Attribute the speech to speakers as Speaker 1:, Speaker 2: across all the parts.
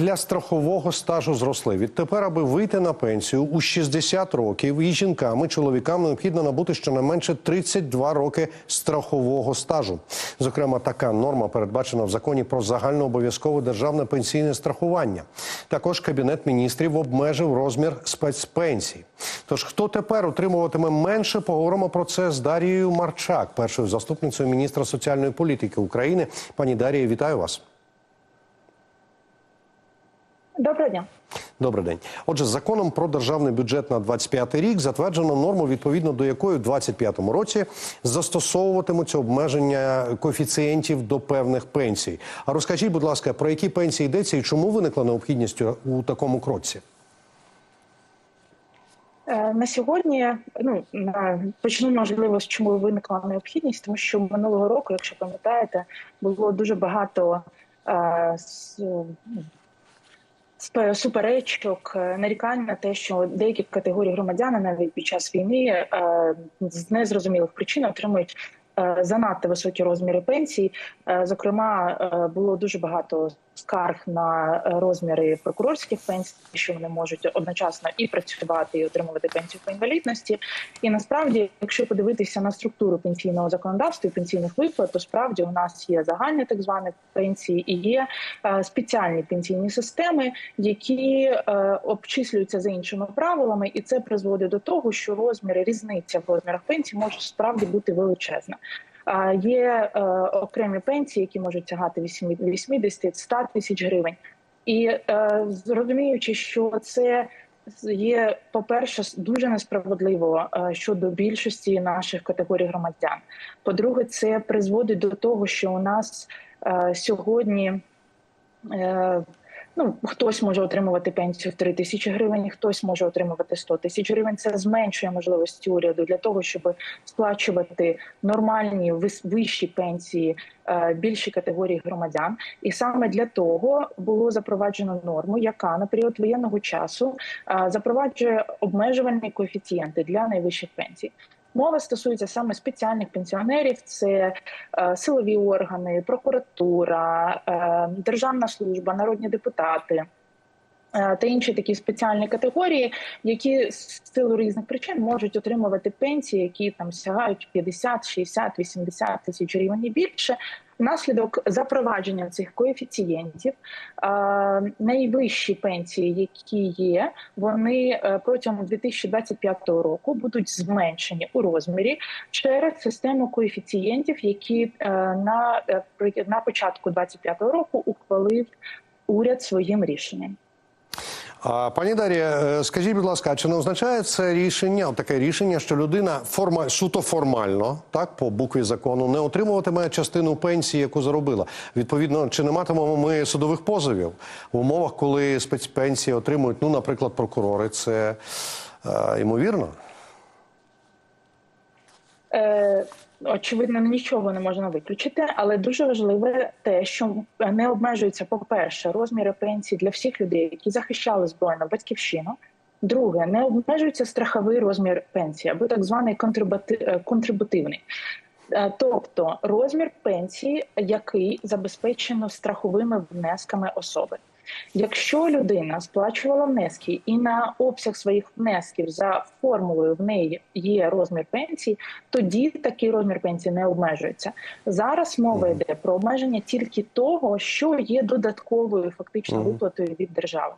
Speaker 1: для страхового стажу зросли. Відтепер, аби вийти на пенсію у 60 років, і жінкам, і чоловікам необхідно набути щонайменше 32 роки страхового стажу. Зокрема, така норма передбачена в законі про загальнообов'язкове державне пенсійне страхування. Також кабінет міністрів обмежив розмір спецпенсій. Тож хто тепер отримуватиме менше, поговоримо про це з Дарією Марчак, першою заступницею міністра соціальної політики України. Пані Дарія, вітаю вас.
Speaker 2: Доброго дня.
Speaker 1: Добрий день. Отже, законом про державний бюджет на 25 рік затверджено норму, відповідно до якої в 25 році застосовуватимуться обмеження коефіцієнтів до певних пенсій. А розкажіть, будь ласка, про які пенсії йдеться і чому виникла необхідність у такому кроці?
Speaker 2: Е, На сьогодні ну почну можливо з чому виникла необхідність, тому що минулого року, якщо пам'ятаєте, було дуже багато е, суперечок, е, нарікань на те, що деякі категорії громадян навіть під час війни е, з незрозумілих причин отримують. е, Занадто високі розміри пенсій. Зокрема, було дуже багато скарг на е, розміри прокурорських пенсій, що вони можуть одночасно і працювати, і отримувати пенсію по інвалідності. І насправді, якщо подивитися на структуру пенсійного законодавства і пенсійних виплат, то справді у нас є загальні так звані пенсії і є е, спеціальні пенсійні системи, які е, обчислюються за іншими правилами, і це призводить до того, що розміри різниця в розмірах пенсій може справді бути величезна. Є е, окремі пенсії, які можуть сягати 80-100 тисяч гривень, і е, зрозуміючи, що це є, по-перше, дуже несправедливо е, щодо більшості наших категорій громадян. По-друге, це призводить до того, що у нас сьогодні. Ну, хтось може отримувати пенсію в 3 тисячі гривень, хтось може отримувати 100 тисяч гривень. Це зменшує можливості уряду для того, щоб сплачувати нормальні вищі пенсії е, більшій категорії громадян. І саме для того було запроваджено норму, яка на період воєнного часу е, запроваджує обмежувальні коефіцієнти для найвищих пенсій. Мова стосується саме спеціальних пенсіонерів: це е, силові органи, прокуратура, е, державна служба, народні депутати. Е, Та інші такі спеціальні категорії, які з силу різних причин можуть отримувати пенсії, які там сягають 50, 60, 80 тисяч гривень і більше. Внаслідок запровадження цих коефіцієнтів е, найвищі пенсії, які є, вони е, протягом 2025 року будуть зменшені у розмірі через систему коефіцієнтів, які на, на початку 2025 року ухвалив уряд своїм рішенням.
Speaker 1: Пані Дарія, е, скажіть, будь ласка, чи не означає це рішення, таке рішення, що людина форма суто формально, так по букві закону, не отримуватиме частину пенсії, яку заробила? Відповідно, чи не матимемо ми судових позовів в умовах, коли спецпенсії отримують, ну, наприклад, прокурори? Це е, ймовірно?
Speaker 2: Е, очевидно, нічого не можна виключити, але дуже важливе те, що не обмежуються, по-перше, розміри пенсії для всіх людей, які захищали збройну батьківщину. Друге, не обмежується страховий розмір пенсії, або так званий е, контрибутивний. Е, Тобто розмір пенсії, який забезпечено страховими внесками особи. Якщо людина сплачувала внески і на обсяг своїх внесків за формулою в неї є розмір пенсії, тоді такий розмір пенсії не обмежується. Зараз мова йде про обмеження тільки того, що є додатковою фактично виплатою від держави.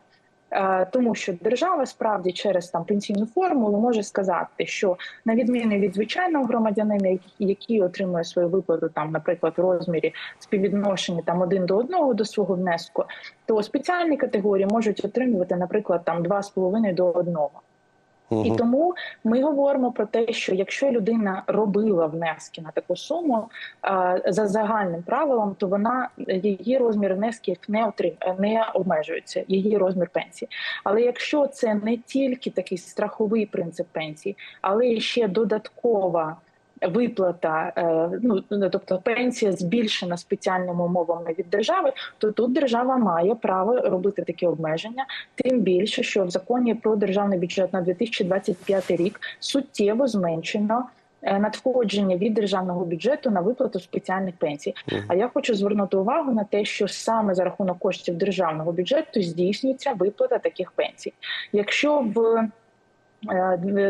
Speaker 2: Е, Тому що держава справді через там пенсійну формулу може сказати, що на відміну від звичайного громадянина, який- отримує свою виплату, там, наприклад, в розмірі співвідношення там один до одного до свого внеску, то спеціальні категорії можуть отримувати, наприклад, там 2,5 до 1. І тому ми говоримо про те, що якщо людина робила внески на таку суму за загальним правилом, то вона її розмір внесків не отрим не обмежується, її розмір пенсії. Але якщо це не тільки такий страховий принцип пенсії, але і ще додаткова. Виплата, е, ну тобто пенсія збільшена спеціальними умовами від держави, то тут держава має право робити такі обмеження. Тим більше, що в законі про державний бюджет на 2025 рік суттєво зменшено е, надходження від державного бюджету на виплату спеціальних пенсій. А я хочу звернути увагу на те, що саме за рахунок коштів державного бюджету здійснюється виплата таких пенсій. Якщо в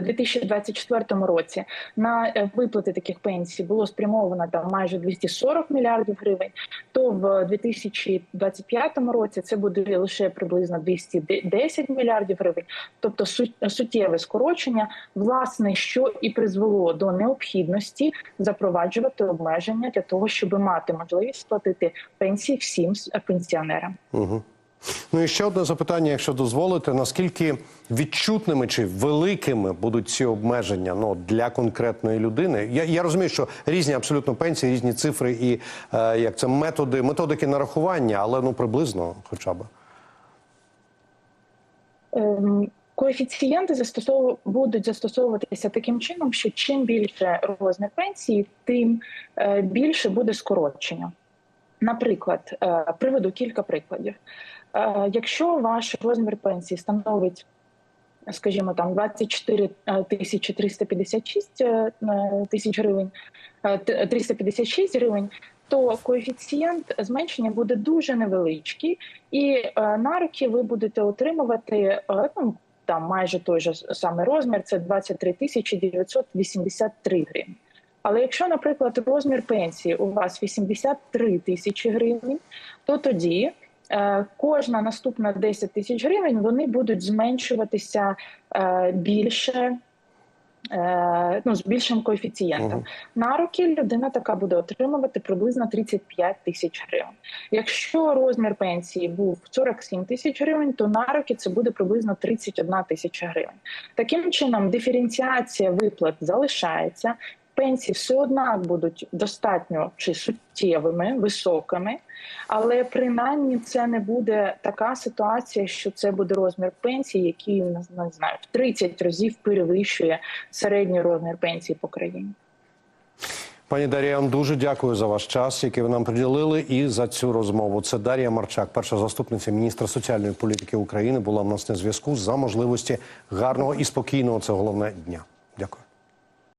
Speaker 2: 2024 році на е, виплати таких пенсій було спрямовано там майже 240 мільярдів гривень, то в 2025 році це буде лише приблизно 210 мільярдів гривень, тобто су- суттєве скорочення, власне, що і призвело до необхідності запроваджувати обмеження для того, щоб мати можливість сплатити пенсії всім пенсіонерам.
Speaker 1: Угу. Ну і ще одне запитання, якщо дозволите, наскільки відчутними чи великими будуть ці обмеження ну, для конкретної людини? Я, я розумію, що різні абсолютно пенсії, різні цифри і е, як це методи, методики нарахування, але ну приблизно, хоча б.
Speaker 2: Ем, Коефіцієнти застосову будуть застосовуватися таким чином, що чим більше розмір пенсії, тим е, більше буде скорочення. Наприклад, е, приведу кілька прикладів. Е, Якщо ваш розмір пенсії становить, скажімо, там 24 тисячі 356 е, тисяч гривень, е, т- 356 гривень, то коефіцієнт зменшення буде дуже невеличкий, і е, на руки ви будете отримувати е, ну, там майже той же самий розмір, це 23 тисячі 983 гривні. Але якщо, наприклад, розмір пенсії у вас 83 тисячі гривень, то тоді е, кожна наступна 10 тисяч гривень вони будуть зменшуватися е, більше. е, Ну, з більшим коефіцієнтом.
Speaker 1: Мгм.
Speaker 2: На руки людина така буде отримувати приблизно 35 тисяч гривень. Якщо розмір пенсії був 47 тисяч гривень, то на руки це буде приблизно 31 тисяча гривень. Таким чином, диференціація виплат залишається. Пенсії все однак будуть достатньо чи суттєвими, високими, але принаймні це не буде така ситуація, що це буде розмір пенсії, який не знаю в 30 разів перевищує середній розмір пенсії по країні.
Speaker 1: Пані Дар'я, я вам дуже дякую за ваш час, який ви нам приділили, і за цю розмову. Це Дар'я Марчак, перша заступниця міністра соціальної політики України, була в нас на зв'язку за можливості гарного і спокійного це головне дня. Дякую.